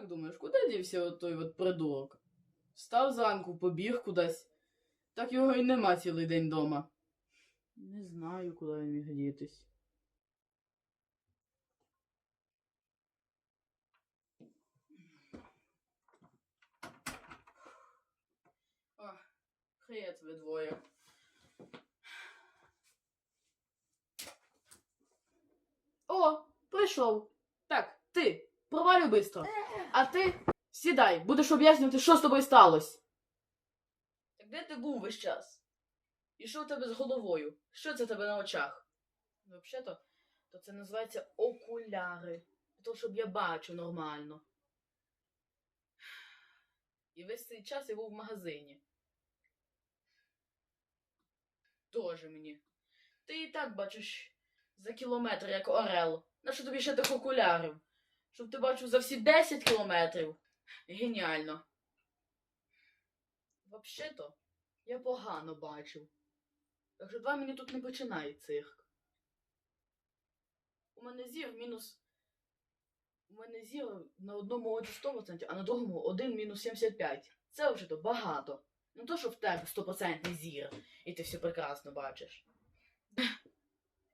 Як думаєш, куди дівся от той от придурок? Встав зранку, побіг кудись. Так його і нема цілий день дома. Не знаю, куди він міг дітись. Привіт ви двоє. О, прийшов. Так, ти, провалюй бистро. А ти сідай, будеш об'яснювати, що з тобою сталося. Так де ти був весь час? І що в тебе з головою? Що це в тебе на очах? Взагалі-то, то це називається окуляри. Того, щоб я бачу нормально. І весь цей час я був в магазині. Тоже мені. Ти і так бачиш за кілометр, як орел. Нащо тобі ще тих окулярів? Щоб ти бачив за всі 10 кілометрів. Геніально. Взагалі-то, я погано бачив. Так що давай мені тут не починай цирк. У мене зір мінус. У мене зір на одному оці 100%, а на другому 1 мінус 75. Це вже то багато. Не то, що в тебе 100% зір, і ти все прекрасно бачиш.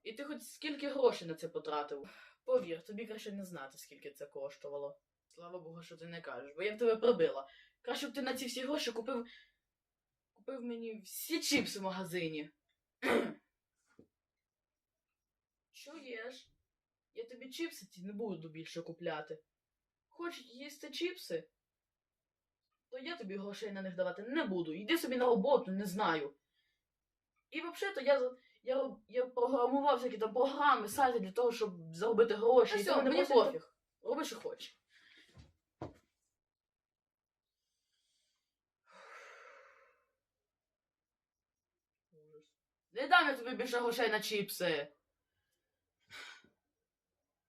І ти хоч скільки грошей на це потратив? Повір, тобі краще не знати, скільки це коштувало. Слава Богу, що ти не кажеш, бо я б тебе пробила. Краще б ти на ці всі гроші купив. Купив мені всі чіпси в магазині. Чуєш? Я тобі чіпси ці не буду більше купляти. Хочеш їсти чіпси? То я тобі грошей на них давати не буду. Йди собі на роботу, не знаю. І взагалі-то я, за- я, я програмував всякі там програми, сайти для того, щоб заробити гроші. Та і тому мені мені пофіг. Роби, що хочеш. Не дам я тобі більше грошей на чіпси.